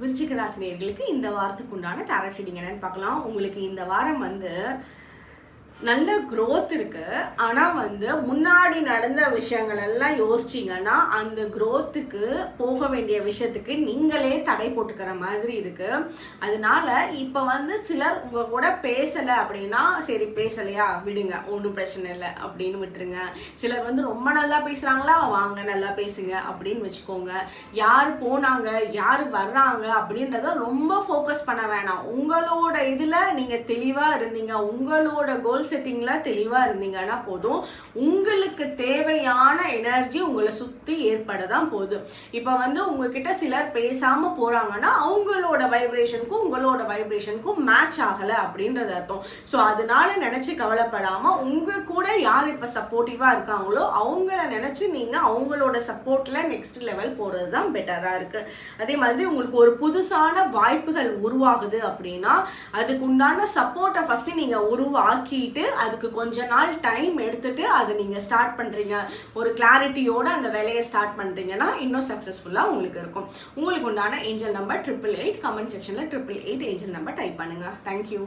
விருச்சிக ராசினியர்களுக்கு இந்த வாரத்துக்கு உண்டான டேரட் ரீடிங் என்னன்னு பார்க்கலாம். உங்களுக்கு இந்த வாரம் வந்து நல்ல க்ரோத் இருக்குது ஆனால் வந்து முன்னாடி நடந்த விஷயங்கள் எல்லாம் யோசிச்சிங்கன்னா அந்த க்ரோத்துக்கு போக வேண்டிய விஷயத்துக்கு நீங்களே தடை போட்டுக்கிற மாதிரி இருக்குது அதனால இப்போ வந்து சிலர் உங்கள் கூட பேசலை அப்படின்னா சரி பேசலையா? விடுங்க ஒன்றும் பிரச்சனை இல்லை அப்படின்னு விட்டுருங்க. சிலர் வந்து ரொம்ப நல்லா பேசுகிறாங்களா வாங்க நல்லா பேசுங்க அப்படின்னு வச்சுக்கோங்க. யார் போனாங்க? யார் வர்றாங்க? அப்படின்றத ரொம்ப ஃபோக்கஸ் பண்ண வேணாம். உங்களோட இதில் நீங்கள் தெளிவாக இருந்தீங்க. உங்களோட கோல்ஸ் செட்டிங்கில் தெளிவாக இருந்தீங்கன்னா போதும். உங்களுக்கு தேவையான எனர்ஜி உங்களை சுற்றி ஏற்பட தான் போகுது. இப்போ வந்து உங்ககிட்ட சிலர் பேசாமல் போகிறாங்கன்னா அவங்களோட வைப்ரேஷனுக்கும் உங்களோட வைப்ரேஷனுக்கும் மேட்ச் ஆகலை அப்படின்றது அர்த்தம். ஸோ அதனால நினச்சி கவலைப்படாமல் உங்கள் கூட யார் இப்போ சப்போர்ட்டிவாக இருக்காங்களோ அவங்கள நினச்சி நீங்கள் அவங்களோட சப்போர்ட்டில் நெக்ஸ்ட் லெவல் போகிறது தான் பெட்டராக இருக்குது அதே மாதிரி உங்களுக்கு ஒரு புதுசான வாய்ப்புகள் உருவாகுது அப்படின்னா அதுக்கு உண்டான சப்போர்ட்டை ஃபஸ்ட்டு நீங்கள் உருவாக்கிட்டு அதுக்கு கொஞ்ச நாள் டைம் எடுத்துட்டு அதை நீங்கள் ஸ்டார்ட் பண்ணுறீங்க ஒரு கிளாரிட்டியோட அந்த வேலையை ஸ்டார்ட் பண்ணுறீங்கன்னா இன்னும் சக்ஸஸ்ஃபுல்லாக உங்களுக்கு இருக்கும். உங்களுக்கு உண்டான angel number triple eight comment செக்ஷனில் triple eight angel number type பண்ணுங்கள் தேங்க்யூ